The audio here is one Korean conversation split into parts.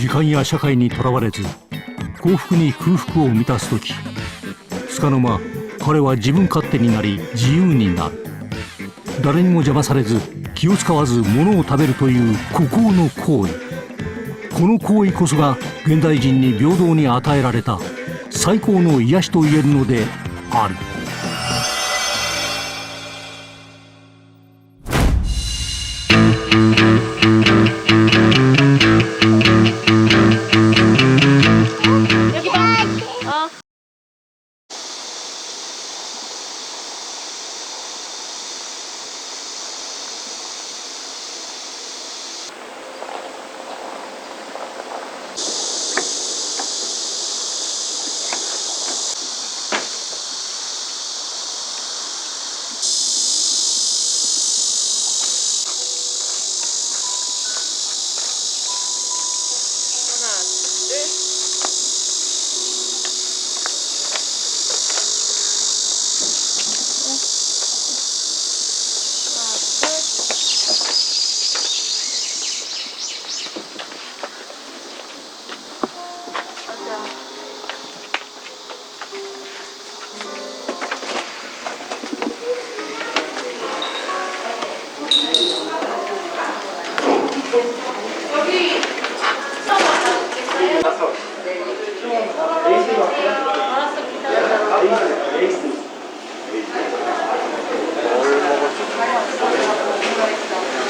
時間や社会にとらわれず幸福に空腹を満たす時。つかの間彼は自分勝手になり自由になる。誰にも邪魔されず気を使わず物を食べるという孤高の行為。この行為こそが現代人に平等に与えられた最高の癒しと言えるのである。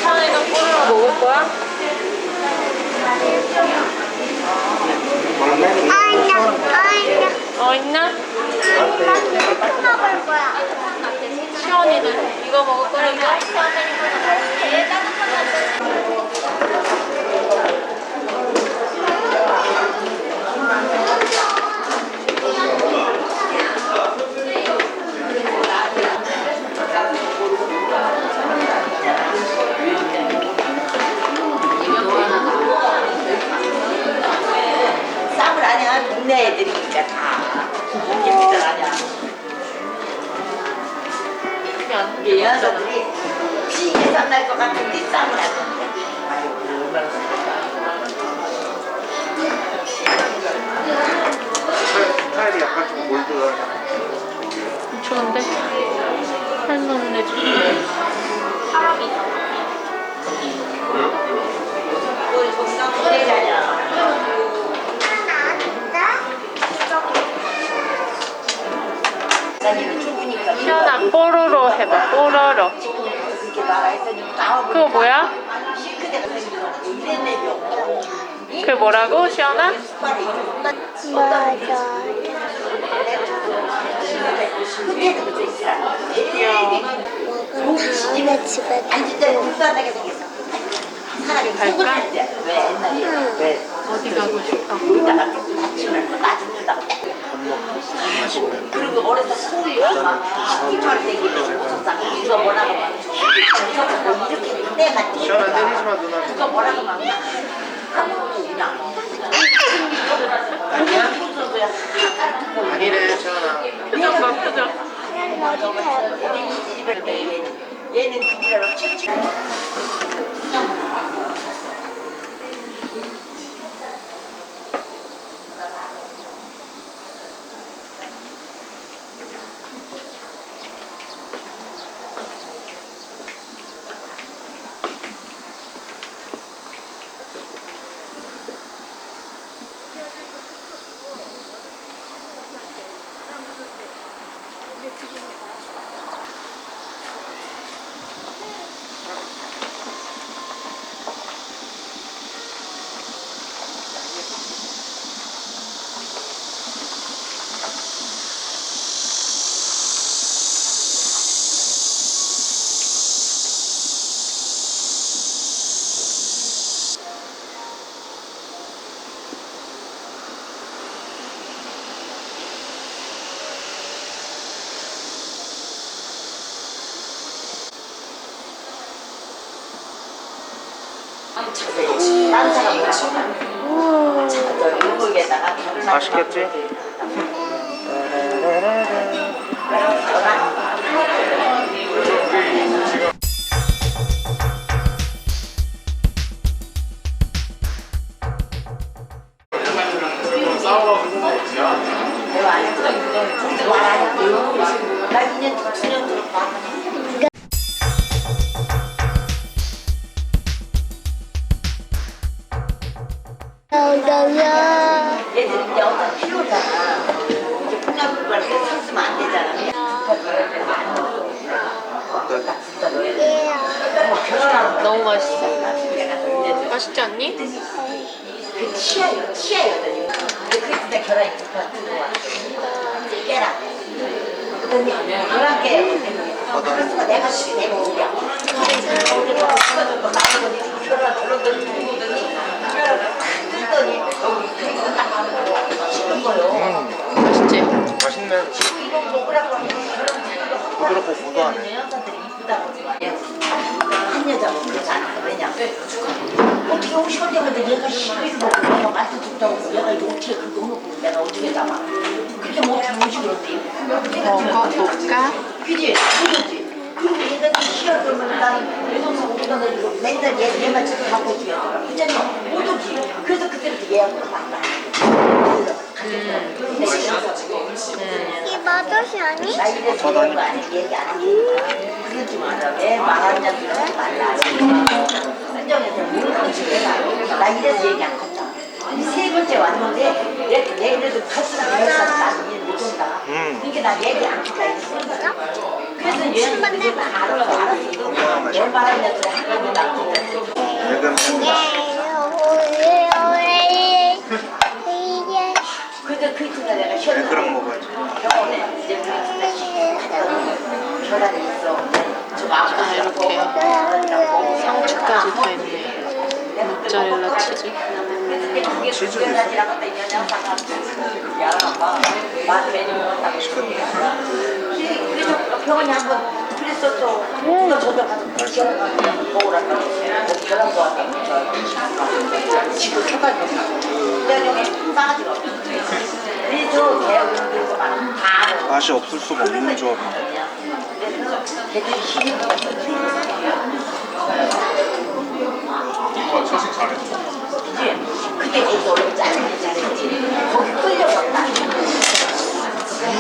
차은이가 뽀로로 먹을 거야? 어 있나? 시원이는 이거 먹을 거라고? 동네 애들이니까 다. 얘기들 아냐 이게 여자들이 피게 쌈날것 같은데 쌈을 하던데 스타일이 약간 좀 몰드한 좋은데? 자기는 좁으니까 시원아 뽀로로 해봐 뽀로로 그거 뭐야? 그 뭐라고 시원아? 맞아. 다음에 집에 왜 어디 가고 싶어? 그리고 어렸을 때 소리가. 이거 뭐라고 막 저거 이렇게 때가 시원한 뛰니까 때리지 마 누나 그거 뭐라고 막 아무것도 그냥 그냥 무서워야 봐 표정 얘는 얘는 그대로 칠칠 다른 하다가 이제 풍랑불발 해서 섞으면 안 되잖아. 너무 맛있어. 맛있지 않니? 그 치아요, 치아요. 근데 그게 진짜 계란이 좋다. 깨라. 그랬더니 계란 깨. 그래서 내가 시키 내가 오냐. 근데 거기서 가져도 나는 거니. 계란 그러더니 누구더니 계란을 딱 뜯더니 여기 그리고 딱 하는 거. 요. 맛있지? 맛있네. 부드럽고 고소하네. 한 여자가 그렇지 않아. 왜냐? 어떻게 오실 때마다 얘가 시비를 먹고 내가 맛을 줬다고 얘가 어떻게 그거 먹고 내가 어떻게 잡아? 그렇게 못해 음식을 어떻게 먹어볼까? 그지? 그지? 그리고 얘가 또 시간 그러면 나는 외동성 오다 가지고 맨날 얘, 얘만 지금 하고 있어요. 그잖아. 못 오지. 그래서 그때부터 예약을 받다. 이 맛없이 아니? 나 이래서 이런 거 아니 얘기 안 해. 그러지 마라. 왜 말하냐 그러지 말라. 선정해서 모르는지 내가 나 이래서 얘기 안 했다. 세 번째 왔는데 내, 내 그래도 가스가 되어서 나는 얘못 온다. 음. 그러니까 나 얘기 안 했다. 그래서 얘는 그래도 알았어 알았어. 내 말하냐 그래 하나도 나도 지 이렇게 상추까지 다 있네. 모짜렐라 치즈. 병원에 한번 저도 먹으라고 결혼도 하고 지금 들고 다 알아. 맛이 없을 수가 없는 조합인데. 그치? 그게 거기서 원래 짜증이 잘했지. 거기 끌려갔다.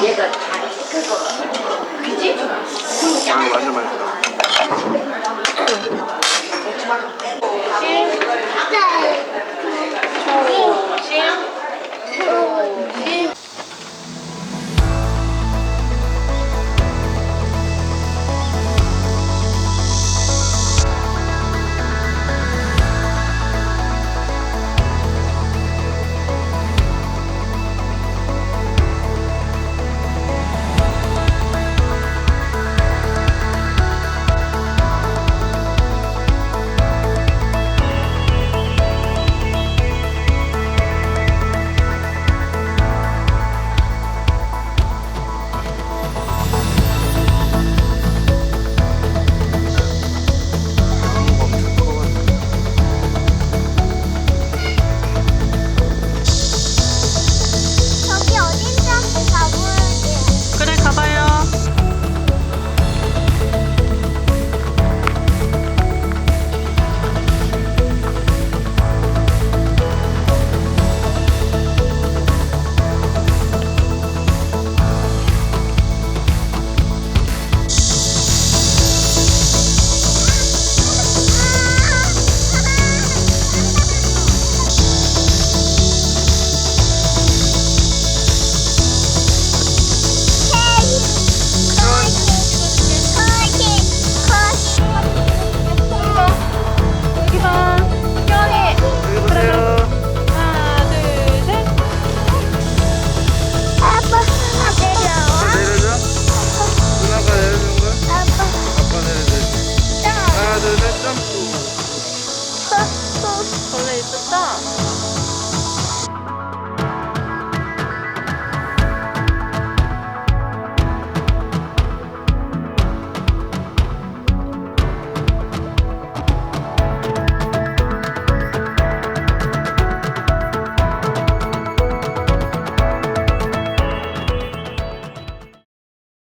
얘가 다리 시클 거. 그지? 아, 완전 맛있다.